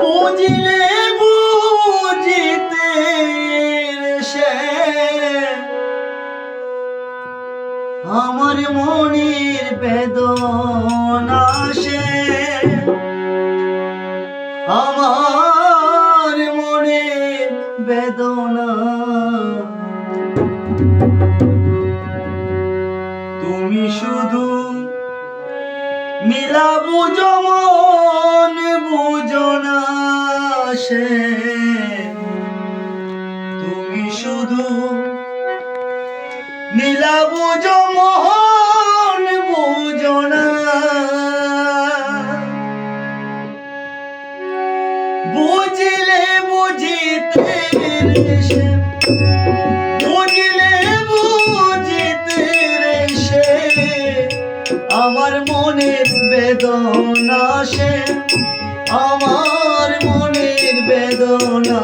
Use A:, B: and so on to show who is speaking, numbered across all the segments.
A: বুঝিলে বুঝিতে আমার মনের বেদনা আমার মনের বেদনা। তুমি শুধু নীলা সে তুমি শুধু নীলা বুঝো মোহন বুঝো না। বুঝিলে বুঝিতে আমার মনের বেদনা সে আমার মনের বেদনা।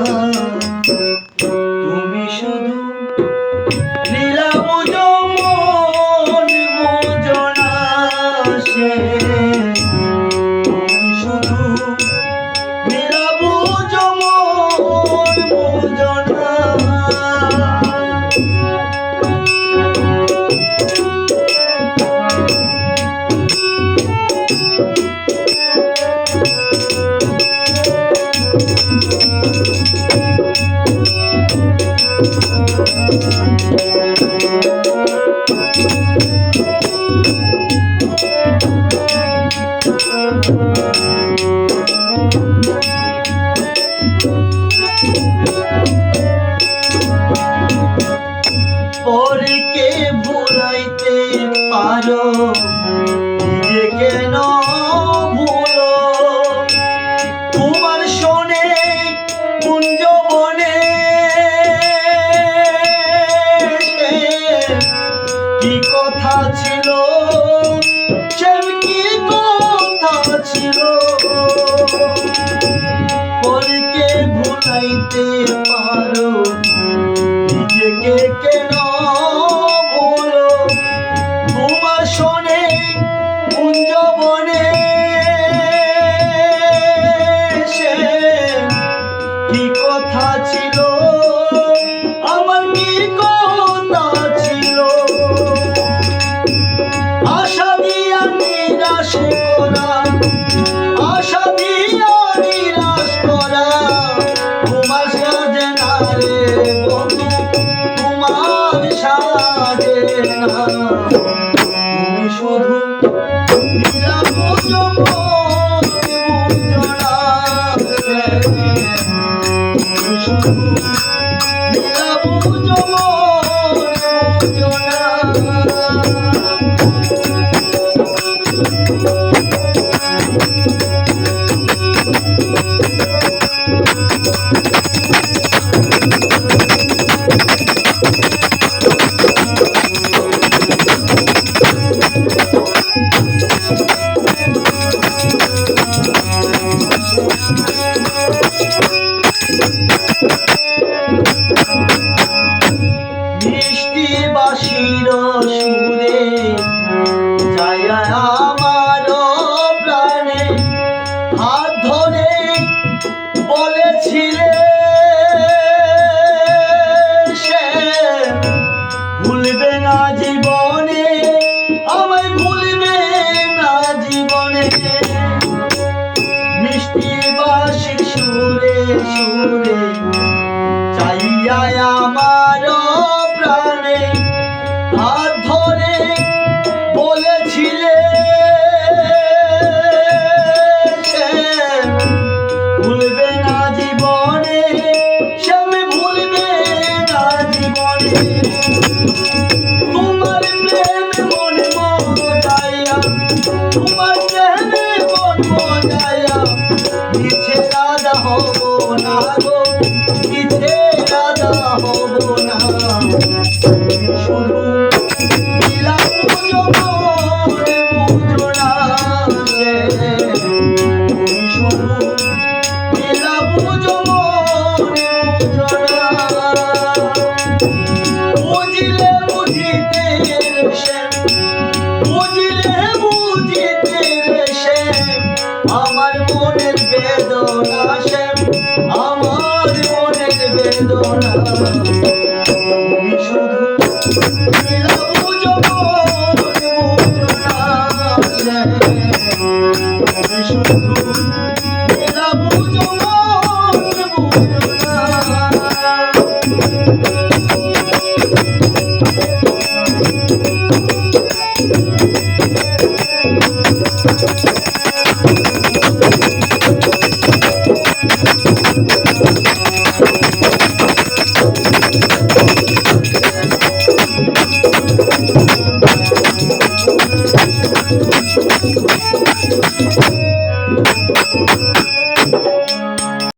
A: পরকে কথা ছিল। সে কি কথা ছিল? পরকে ভুলাইতে পারো। নিজেকে না তুমি শুধু। তুমি শুধু বুঝো মন বাসির সুরে যায় আমার প্রাণে হাত ধরে বলেছিলে, সে ভুলবে না জীবনে, আমায় ভুলবে না জীবনে। শুধু আমার মনের বেদনা শ্যাম আমার মনের বেদনা তুমি শুধু তুমি শুধু